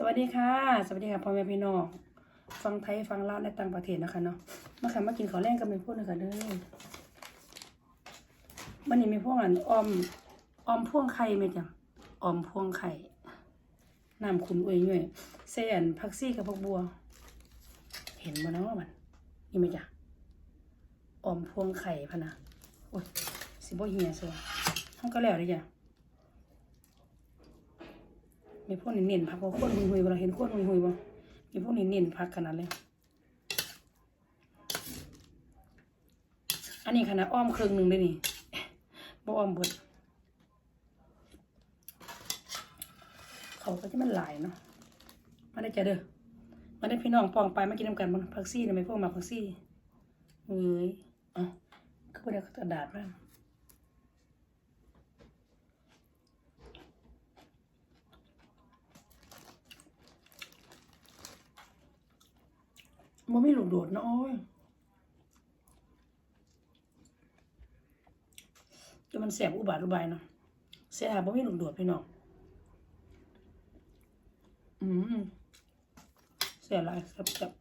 สวัสดีค่ะ สวัสดีค่ะพ่อแม่พี่น้องฟังไทยฟังลาวในต่างประเทศนะคะเนาะมาค่ะมากินข้าวแรงกับแม่พูดนะคะเด้อวันนี้มีพวกอันออมออมพ่วงไข่ไหมจ๊ะออมพ่วงไข่น้ำขุนอวยย่วยเสียนผักซี่กับผักบัว เห็นมาเนาะมันนี่ไหมจ๊ะออมพ่วงไข่พะนะโอ้ยสิบ่เหียสียห้องก็แล้วเลยจ้ะ มีพวกนี้เน้นพักว่าโคตรหุยหุยๆเวลาเห็นโคตรหุยหุยๆบ่มีพวกนี้เน้นพักขนาดเลย อันนี้ขนาดอ้อมครึ่งหนึ่งเลยนี่บ่อ้อมเบิดเขาก็จะมันหลายเนาะมาได้จ้ะเด้อมาได้พี่น้องปองไปมากินน้ำกันบ่พักซี่เนะไม่พวกมาพักซี่เอ้ยอ้าก็บ่ได้กระดาษมา มันไม่หลุดโดดนะโอ้ยจะมันแสบอุบาทอุบายเนาะเสียหายบ่มีหลุดโดดพี่น้องอืมเสียลายครับจับ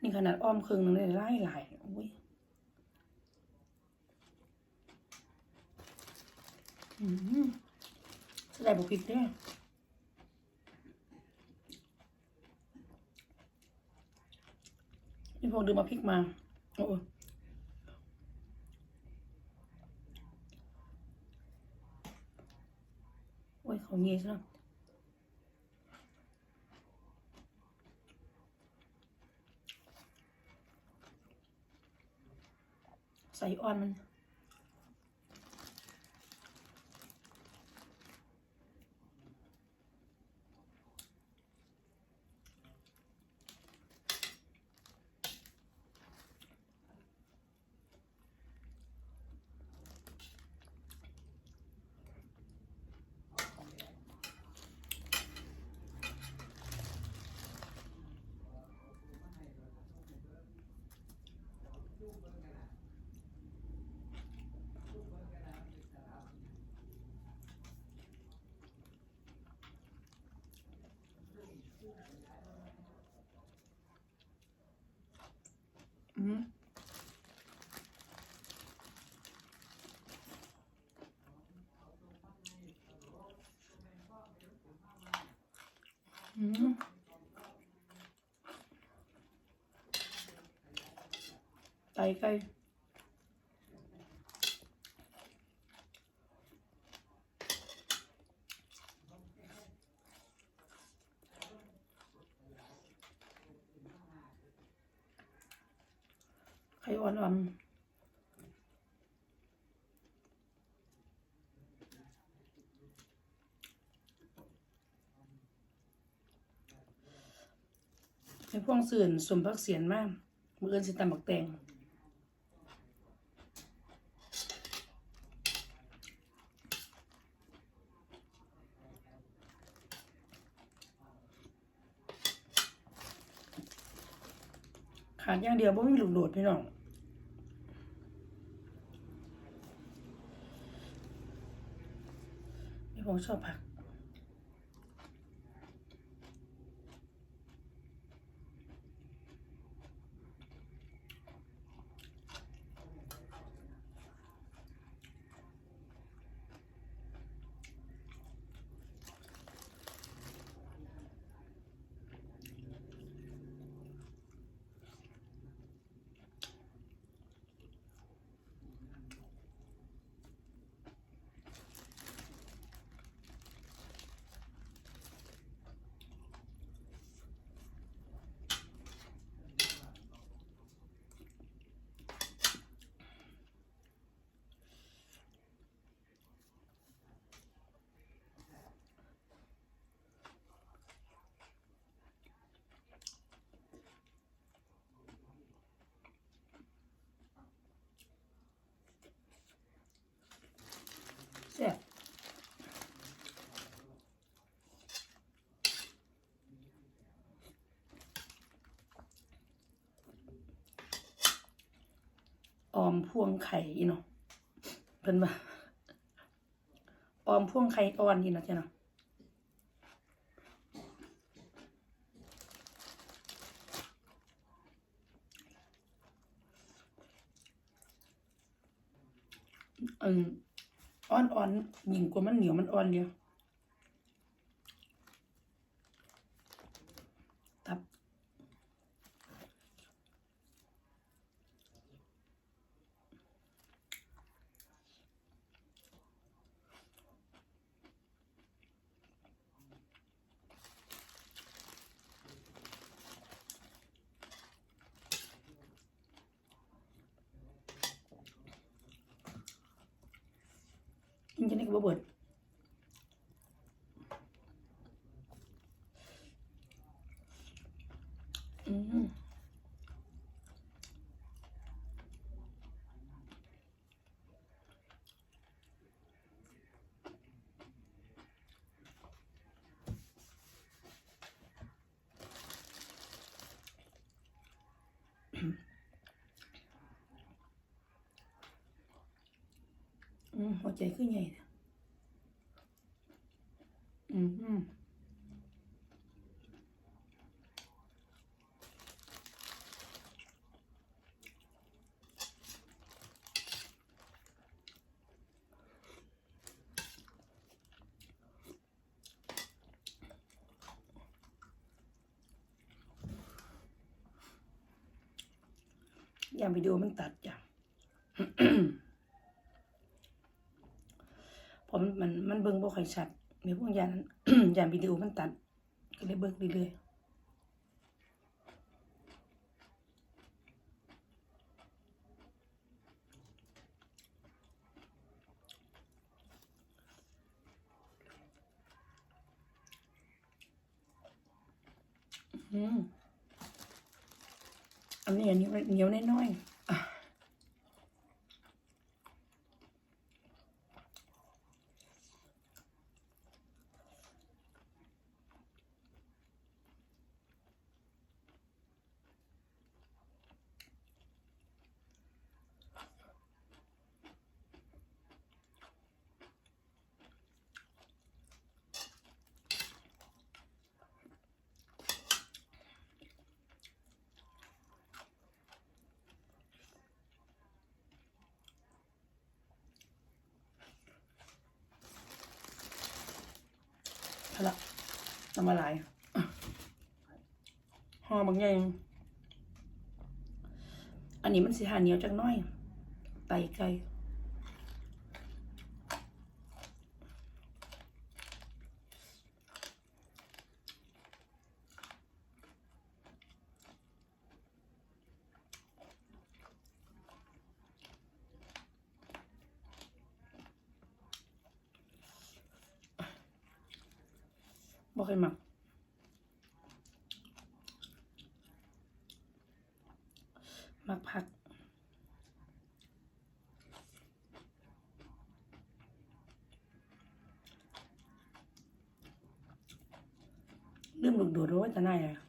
นี่ขนาดอ้อมครึ่งนึงเลยไล่หลายโอ้ย อืมแสดงบุพริกเด้อนี่พวกดื่มมาพริกมา โอ้โอ้ยเขาเงี้ยซะแล้วใส่อ่อนมัน อืมไก่ไก่ อ่อนๆในพวกสื่นสมพักเสียนมาก มือเอินสิตำบักแตงขาดอย่างเดียวบ่มีลูกโดดพี่น้อง พี่ผม มพ่วงไข่อีเนาะเพิ่นว่าออมพ่วงไข่อ่อนอีเนาะจ้ะเนาะอืมอ่อนๆยิ่งกว่ามันเหนียวมันอ่อนเดียวตับ กินจะได้กับบ่เบิดอืมอืม หัวใจขึ้นใหญ่นี่ยอืมอืมยามวิดีโอมันตัดจ้ะ ผมมันมัน เบิ่งบ่ค่อยชัดมีพวกอย่างนั้นอย่างวิดีโอมันตัด ก็เลยเบิ่งเรื่อยอืมอันนี้อันนี้เหนียวน้อยๆ อะเอาละน้ำมาหลายอะห่อบางอย่างอันนี้มันสีหาเหนียวจักน้อยไตไก่ บ่เคยหมักมักผักลืมลูกโดดรู้ว่าจะไหนอะ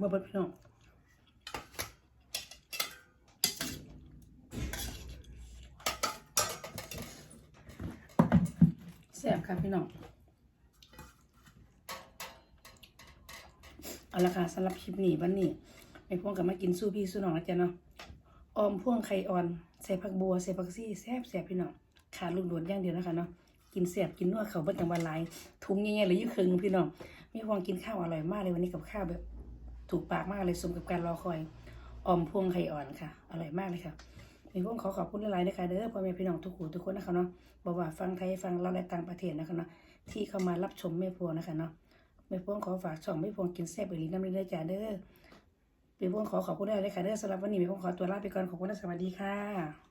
บ่เบิดพี่น้องแซ่บครับพี่น้องเอาละค่ะสำหรับคลิปนี้วันนี้ไม่พ่วงกับมากินสู้พี่สู้น้องนะจ๊ะเนาะออมพ่วงไข่อ่อนใส่ผักบัวใส่ผักซี่แซ่บแซ่บพี่น้องขาดลูกโดดย่างเดียวนะคะเนาะกินแซ่บกินนัวเขาเบิ่จังวันหลายทุงใหญ่ๆเลยยี่ครึ่งพี่น้องมีพ่วงกินข้าวอร่อยมากเลยวันนี้กับข้าวแบบ ถูกปากมากเลยสมกับการรอคอยออมพวงไข่อ่อนค่ะ อร่อยมากเลยค่ะมีพวงขอขอบคุณหลายๆนะคะเด้อพ่อแม่พี่น้องทุกหูทุกคนนะคะเนาะบอกว่าฟังไทยฟังเราในต่างประเทศนะคะเนาะที่เข้ามารับชมแม่พวงนะคะเนาะแม่พวงขอฝากช่องแม่พวงกินแซ่บอีหลีน้ำเลือดจ้าเด้อแม่พวงขอขอบคุณด้วยเลยค่ะเด้อสำหรับวันนี้แม่พวงขอตัวลาไปก่อนขอบคุณและสวัสดีค่ะ